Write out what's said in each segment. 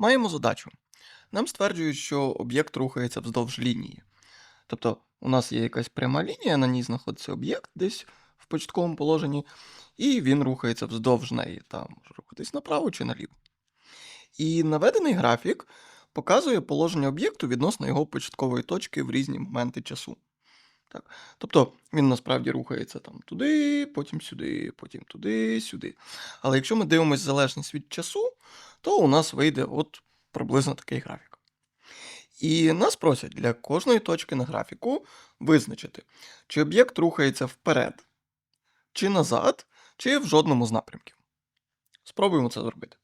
Маємо задачу. Нам стверджують, що об'єкт рухається вздовж лінії. Тобто, у нас є якась пряма лінія, на ній знаходиться об'єкт десь в початковому положенні, і він рухається вздовж неї, там може рухатись направо чи наліво. І наведений графік показує положення об'єкту відносно його початкової точки в різні моменти часу. Так. Тобто він насправді рухається там туди, потім сюди, потім туди, сюди. Але якщо ми дивимося залежність від часу, то у нас вийде от приблизно такий графік. І нас просять для кожної точки на графіку визначити, чи об'єкт рухається вперед, чи назад, чи в жодному з напрямків. Спробуємо це зробити.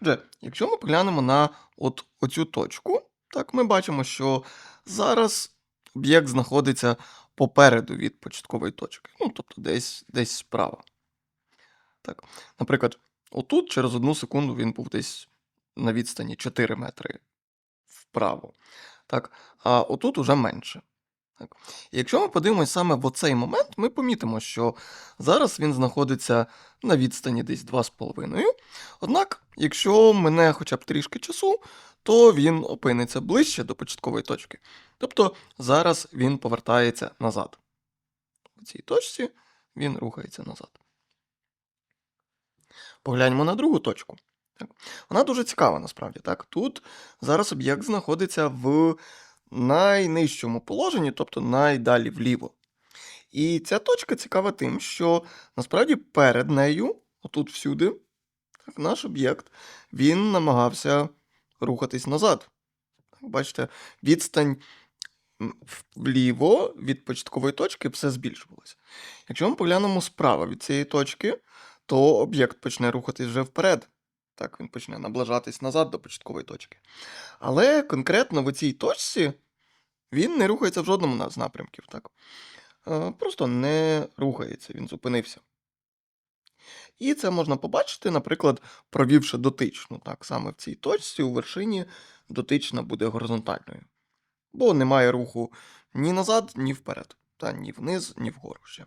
Отже, якщо ми поглянемо на от оцю точку, так ми бачимо, що зараз об'єкт знаходиться попереду від початкової точки. Ну, тобто десь, десь справа. Так. Наприклад, отут через одну секунду він був десь на відстані 4 метри вправо. Так. А отут уже менше. Так. І якщо ми подивимося саме в оцей момент, ми помітимо, що зараз він знаходиться на відстані десь 2,5. Однак, якщо мине хоча б трішки часу, то він опиниться ближче до початкової точки. Тобто зараз він повертається назад. У цій точці він рухається назад. Погляньмо на другу точку. Так. Вона дуже цікава насправді. Так. Тут зараз об'єкт знаходиться в найнижчому положенні, тобто найдалі вліво. І ця точка цікава тим, що насправді перед нею, отут всюди, так, наш об'єкт, він намагався рухатись назад. Бачите, відстань вліво від початкової точки все збільшувалася. Якщо ми поглянемо справа від цієї точки, то об'єкт почне рухатись вже вперед. Так, він почне наближатись назад до початкової точки. Але конкретно в цій точці він не рухається в жодному з напрямків. Так? Е, Просто не рухається, він зупинився. І це можна побачити, наприклад, провівши дотичну. Так, саме в цій точці у вершині дотична буде горизонтальною. Бо немає руху ні назад, ні вперед, та ні вниз, ні вгору ще.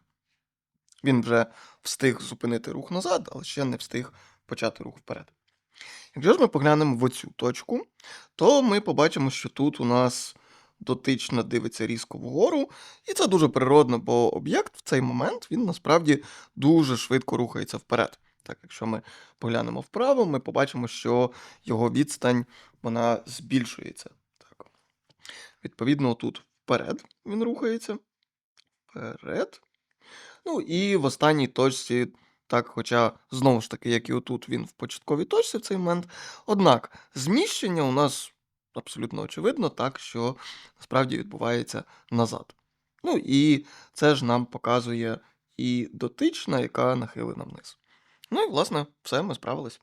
Він вже встиг зупинити рух назад, але ще не встиг почати рух вперед. Якщо ж ми поглянемо в оцю точку, то ми побачимо, що тут у нас дотична дивиться різко вгору, і це дуже природно, бо об'єкт в цей момент він насправді дуже швидко рухається вперед. Так, якщо ми поглянемо вправо, ми побачимо, що його відстань вона збільшується. Так. Відповідно, тут вперед він рухається. Вперед. Ну і в останній точці, так, хоча знову ж таки, як і отут, він в початковій точці в цей момент. Однак зміщення у нас абсолютно очевидно, так, що насправді відбувається назад. Ну і це ж нам показує і дотична, яка нахилена вниз. Ну і, власне, все, ми справились.